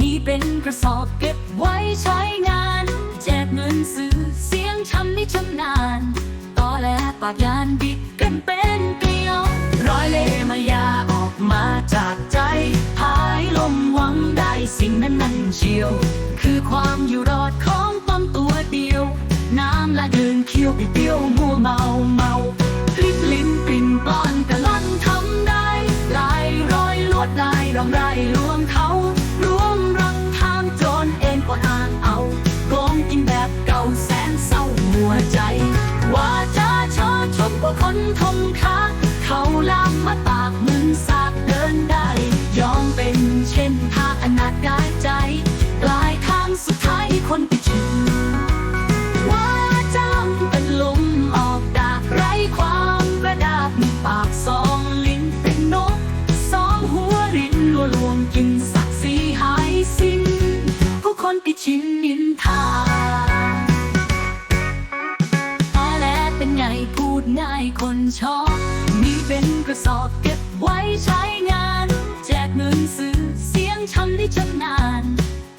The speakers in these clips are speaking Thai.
มีเป็นกระสอบเก็บไว้ใช้งาน แจกเงินซื้อเสียงทำให้ชำนาญต่อและปากยานบิดกันเป็นเกลียว ร้อยเลมายาออกมาจากใจ หายลมหวังได้สิ่งนั้นนั้นเชียว นทงค้าเขาลามมาตากมึนสากเดินได้ ยอมเป็นเช่นทาอนาจกายใจปลายทางสุดท้ายคนไปถึงว่าจ้างเป็นลมออกดากไร้ความกระดาษมีปากสองลิ้นเป็นนกสองหัวรินลัวลวงกินศักดิ์ศรีหายสิ้นผู้คนปิชิน ระสอบเก็บไว้ใช้งาน แจกเงินซื้อเสียงชำที่ชำนาญ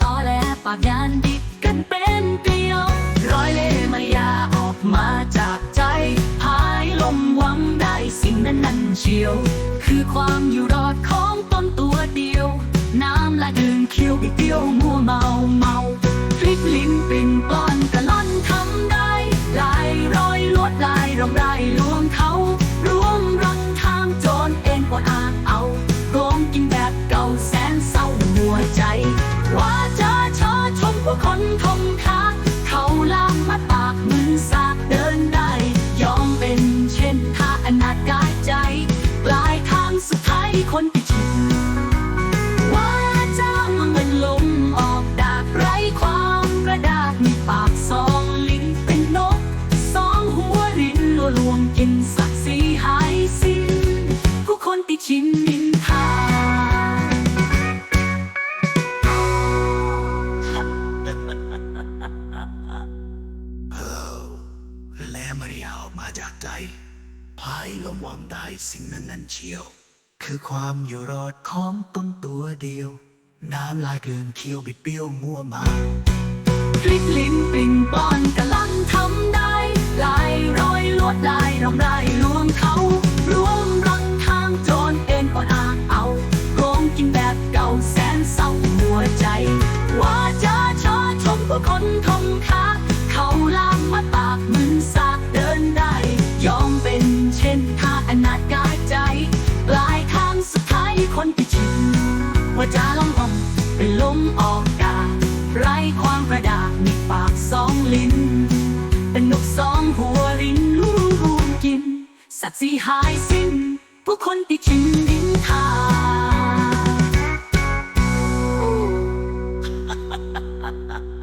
ต่อแลปากยานดิดกันเป็นเกลียว ร้อยเล่มายาออกมาจากใจหายลมหวังได้สิ่งนั้นนั้นเชียว คือความอยู่รอดของตนตัวเดียว น้ำละดินเคี้ยวไปเตี้ยวมัวเมาเมาพลิกลิ้นปิ่นปลอนกะล่อนทำได้ลายรอยลวดลายรำไรลวงเขา อชมผู้คนทงค้าเขาลามมาปากมือสากเดินได้ ยอมเป็นเช่นท่าอนาจกายใจ ปลายทางสุดท้ายคนไปถึงว่าจ้างมันลมออกดากไร้ความกระดากมีปากสองลิ้นเป็นนก สองหัวรินลวลวงกินศักดิ์ศรีหายสิ้นผู้คนติดชิน พายลมหวังได้สิ่งนั้นนั้นเชียว คือความอยู่รอดของต้นตัวเดียว น้ำลายเกินเคี้ยวบิดเบี้ยวมัวมาพลิกลิ้นปิ่งปอนกะลันทำได้ ลายรอยลวดลายรำไรลวงเขารวมรังทางโจรเอ็นอ่อนอ่างเอาโกงกินแบบเก่าแสนเศร้าหัวใจ ว่าจะชอชมผู้คนทงคาเขาลามมาป ว่าจะลองอมเป็นลมออกกาไรความกระดาษมีปากสองลิ้น เป็นนกสองหัวลิ้นรูรูกิน สัตว์สีหายสิ้น ผู้คนที่ชินดินทา哈哈哈哈哈！